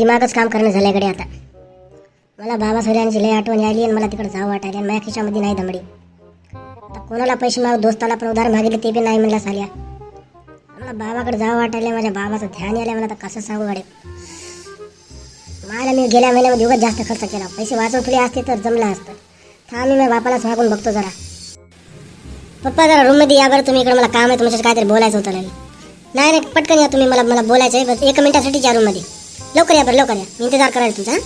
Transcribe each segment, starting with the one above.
दिमागच काम करणं झाल्याकडे आता. मला बाबा सोऱ्यांची लय आठवण यायली आणि मला तिकडे जावं वाटायली आणि माझ्या खिशामध्ये नाही दमडी. आता कोणाला पैसे माग दोस्ताला पण उधार मागितले ते बी नाही म्हणला साल्या. मला बाबाकडे जावं वाटायला माझ्या बाबाचं ध्यान यायला मला आता कसं सांगू गाडे मला मी गेल्या महिन्यामध्ये उगाच जास्त खर्च केला. पैसे वाचवले असते तर जमलं असतं. थांब मी माझ्या बापालाच मागून बघतो जरा. पप्पा जरा रूममध्ये या बरं तुम्ही इकडे मला काम आहे तुमच्याशी काहीतरी बोलायचं होतं नाही. नाही पटकन या तुम्ही मला मला बोलायचं आहे बस एका मिनिटासाठी या रूममध्ये लवकर या बरं लवकर या. मी इंतजार करायला तुमचा हं?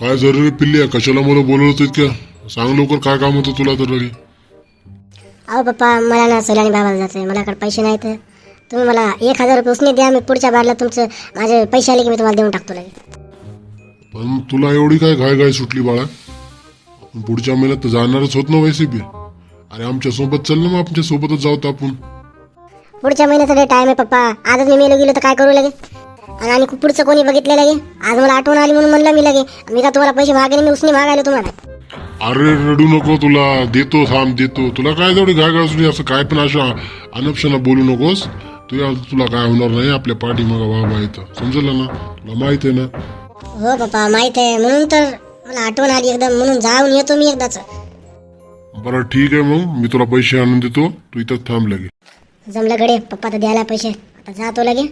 काय जरुरी पिल्ली आहे? कशाला मला बोलवलं इतक्या सांग लवकर काय काम होतं तुला तर लगे अहो पप्पा मला ना सोलानी बाबाला जायचं आहे माझ्याकडे पैसे नाहीत. तुम्ही मला एक हजार रुपये उसने द्या मी पुढच्या बारला तुमचं माझे पैसे आले की मी तुम्हाला देऊन टाकतो लगे पण तुला एवढी काय घाय घाय सुटली बाळा? आपण पुढच्या महिन्यात तर जाणारच होत ना वैसे बी अरे आमच्यासोबत चल ना मग आमच्या सोबतच जाऊ तर आपण. पुढच्या महिन्याचा लय टाइम आहे पप्पा. आजच मी मेलो गेलो तर काय करू लगे आणि आणि पुढचं कोणी बघितलं लगे? आज मला आठवण आली म्हणून म्हणलं मी लगे. मी का तुम्हाला पैसे मागेन मी उसने मागायला तुम्हाला अरे रडू नको तुला. देतो थांब देतो. तुला काय तेवढी घाय सुटली असं काय पण अशा अनपशाना बोलू नकोस. तुला तुला काय होणार नाही आपल्या पाठी मग बाबा इथं. समजलं ना? तुला माहीत आहे ना? हो पप्पा माहीत आहे. म्हणून तर मला आठवण आली एकदम. म्हणून जाऊन येतो मी एकदाच. बरं ठीक आहे मग. मी तुला पैसे आणून देतो. तू इथंच थांब लगे. जमलं गडे. पप्पा तर द्यायला पैसे. आता जातो लगे.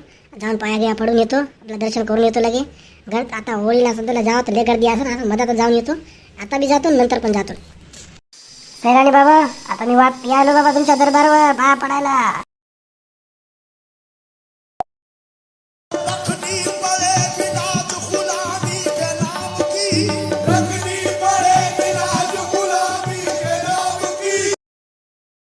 जाऊन पाया घ्या पडून येतो आपलं दर्शन करून येतो लगे. घर आता होळीला तुला जावं तर लय गर्दी असं असं मधात जाऊन येतो. आता बी जातो नंतर पण जातो. सैराणी बाबा आता मी वाप यायलो बाबा तुमच्या दरबारवर पाया पडायला.